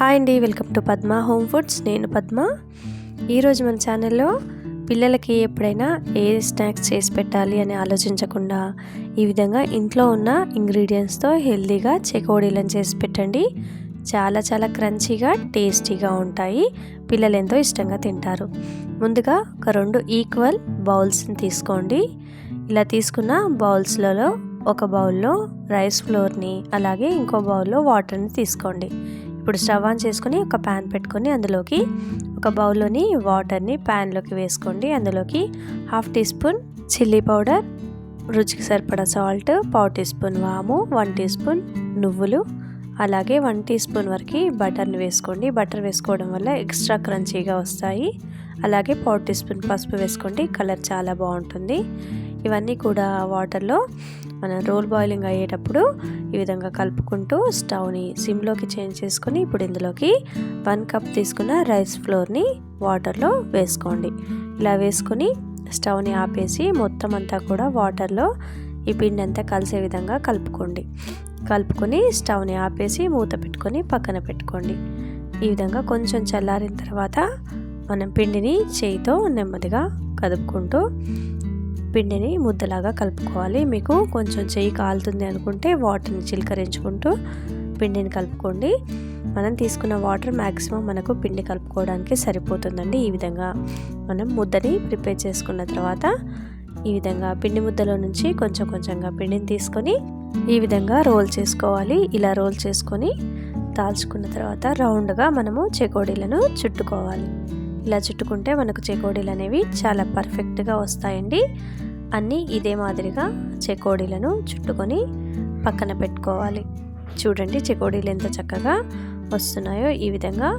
Hi అండి welcome to Padma home foods. నేను పద్మ. ఈరోజు మన ఛానల్లో పిల్లలకి ఎప్పుడైనా ఏ స్నాక్స్ చేసి పెట్టాలి అని ఆలోచించకుండా ఈ విధంగా ఇంట్లో ఉన్న ఇంగ్రీడియంట్స్తో హెల్తీగా చెకోడీలను చేసి పెట్టండి. చాలా చాలా క్రంచీగా టేస్టీగా ఉంటాయి. పిల్లలు ఎంతో ఇష్టంగా తింటారు. ముందుగా ఒక రెండు ఈక్వల్ బౌల్స్ని తీసుకోండి. ఇలా తీసుకున్న బౌల్స్లలో ఒక బౌల్లో రైస్ ఫ్లోర్ని అలాగే ఇంకో బౌల్లో వాటర్ని తీసుకోండి. ఇప్పుడు స్టవ్ ఆన్ చేసుకొని ఒక ప్యాన్ పెట్టుకొని అందులోకి ఒక బౌల్లోని వాటర్ని ప్యాన్లోకి వేసుకోండి. అందులోకి half teaspoon chilli powder రుచికి సరిపడా సాల్ట్ పావు టీ స్పూన్ వాము వన్ టీ స్పూన్ నువ్వులు అలాగే వన్ టీ స్పూన్ వరకు బటర్ని వేసుకోండి. బటర్ వేసుకోవడం వల్ల ఎక్స్ట్రా క్రంచీగా వస్తాయి. అలాగే పావు టీ స్పూన్ పసుపు వేసుకోండి కలర్ చాలా బాగుంటుంది. ఇవన్నీ కూడా వాటర్లో మన రోల్ బాయిలింగ్ అయ్యేటప్పుడు ఈ విధంగా కలుపుకుంటూ స్టవ్ని సిమ్లోకి చేంజ్ చేసుకొని ఇప్పుడు ఇందులోకి వన్ కప్ తీసుకున్న రైస్ ఫ్లోర్ని వాటర్లో వేసుకోండి. ఇలా వేసుకొని స్టవ్ని ఆపేసి మొత్తం అంతా కూడా వాటర్లో ఈ పిండి అంతా కలిసే విధంగా కలుపుకోండి. కలుపుకొని స్టవ్ని ఆపేసి మూత పెట్టుకొని పక్కన పెట్టుకోండి. ఈ విధంగా కొంచెం చల్లారిన తర్వాత మనం పిండిని చేయితో నెమ్మదిగా కదుపుకుంటూ పిండిని ముద్దలాగా కలుపుకోవాలి. మీకు కొంచెం చెయ్యి కాలుతుంది అనుకుంటే వాటర్ని చిలకరించుకుంటూ పిండిని కలుపుకోండి. మనం తీసుకున్న వాటర్ మ్యాక్సిమం మనకు పిండి కలుపుకోవడానికి సరిపోతుందండి ఈ విధంగా. మనం ముద్దని ప్రిపేర్ చేసుకున్న తర్వాత ఈ విధంగా పిండి ముద్దలో నుంచి కొంచెం కొంచెంగా పిండిని తీసుకొని ఈ విధంగా రోల్ చేసుకోవాలి. ఇలా రోల్ చేసుకొని దాల్చుకున్న తర్వాత రౌండ్గా మనము చెకోడీలను చుట్టుకోవాలి. ఇలా చుట్టుకుంటే మనకు చెకోడీలు అనేవి చాలా పర్ఫెక్ట్గా వస్తాయండి. అన్నీ ఇదే మాదిరిగా చెకోడీలను చుట్టుకొని పక్కన పెట్టుకోవాలి. చూడండి చెకోడీలు ఎంత చక్కగా వస్తున్నాయో ఈ విధంగా.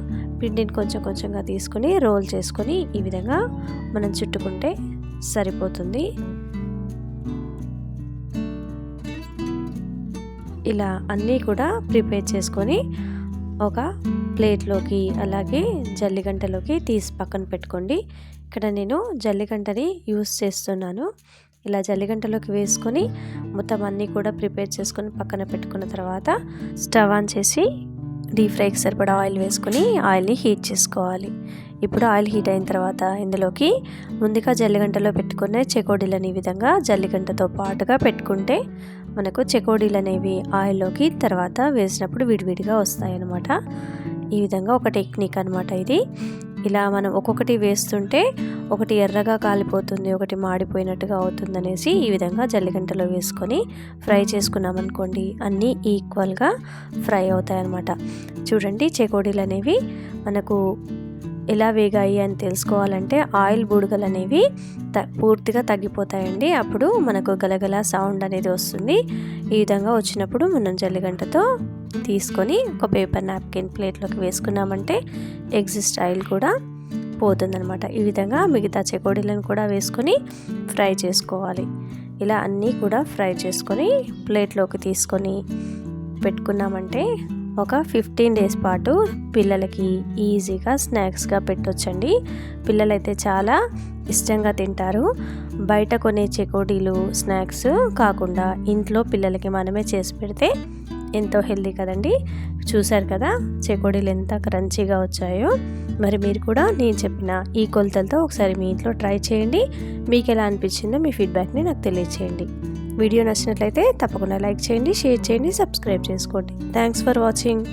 పిండిని కొంచెం కొంచెంగా తీసుకొని రోల్ చేసుకొని ఈ విధంగా మనం చుట్టుకుంటే సరిపోతుంది. ఇలా అన్నీ కూడా ప్రిపేర్ చేసుకొని ఒక ప్లేట్లోకి అలాగే జల్లిగంటలోకి తీసి పక్కన పెట్టుకోండి. ఇక్కడ నేను జల్లిగంటని యూస్ చేస్తున్నాను. ఇలా జల్లిగంటలోకి వేసుకొని మొత్తం అన్నీ కూడా ప్రిపేర్ చేసుకొని పక్కన పెట్టుకున్న తర్వాత స్టవ్ ఆన్ చేసి డీప్ ఫ్రైకి సరిపడా ఆయిల్ వేసుకొని ఆయిల్ని హీట్ చేసుకోవాలి. ఇప్పుడు ఆయిల్ హీట్ అయిన తర్వాత ఇందులోకి ముందుగా జల్లిగంటలో పెట్టుకునే చెకోడీలని ఈ విధంగా జల్లిగంటతో పాటుగా పెట్టుకుంటే మనకు చెకోడీలు అనేవి ఆయిల్లోకి తర్వాత వేసినప్పుడు విడివిడిగా వస్తాయి అన్నమాట ఈ విధంగా ఒక టెక్నిక్ అనమాట ఇది. ఇలా మనం ఒక్కొక్కటి వేస్తుంటే ఒకటి ఎర్రగా కాలిపోతుంది ఒకటి మాడిపోయినట్టుగా అవుతుంది అనేసి ఈ విధంగా జల్లిగంటలో వేసుకొని ఫ్రై చేసుకున్నామనుకోండి అన్నీ ఈక్వల్గా ఫ్రై అవుతాయి అన్నమాట చూడండి చెకోడీలు అనేవి మనకు ఎలా వేగాయి అని తెలుసుకోవాలంటే ఆయిల్ బుడగలు అనేవి త పూర్తిగా తగ్గిపోతాయండి. అప్పుడు మనకు గలగల సౌండ్ అనేది వస్తుంది. ఈ విధంగా వచ్చినప్పుడు మనం జల్లిగంటతో తీసుకొని ఒక పేపర్ నాప్కిన్ ప్లేట్లోకి వేసుకున్నామంటే ఎగ్జిస్ట్ ఆయిల్ కూడా పోతుందనమాట ఈ విధంగా మిగతా చెకోడీలను కూడా వేసుకొని ఫ్రై చేసుకోవాలి. ఇలా అన్నీ కూడా ఫ్రై చేసుకొని ప్లేట్లోకి తీసుకొని పెట్టుకున్నామంటే ఒక ఫిఫ్టీన్ డేస్ పాటు పిల్లలకి ఈజీగా స్నాక్స్గా పెట్టొచ్చండి. పిల్లలైతే చాలా ఇష్టంగా తింటారు. బయట కొనే చెకోడీలు స్నాక్స్ కాకుండా ఇంట్లో పిల్లలకి మనమే చేసి పెడితే ఎంతో హెల్దీ కదండి. చూశారు కదా చెకోడీలు ఎంత క్రంచీగా వచ్చాయో. మరి మీరు కూడా నేను చెప్పిన ఈ కొలతలతో ఒకసారి మీ ఇంట్లో ట్రై చేయండి. మీకు ఎలా అనిపించిందో మీ ఫీడ్బ్యాక్ని నాకు తెలియచేయండి. వీడియో నచ్చినట్లయితే తప్పకుండా లైక్ చేయండి షేర్ చేయండి సబ్స్క్రైబ్ చేసుకోండి. Thanks for watching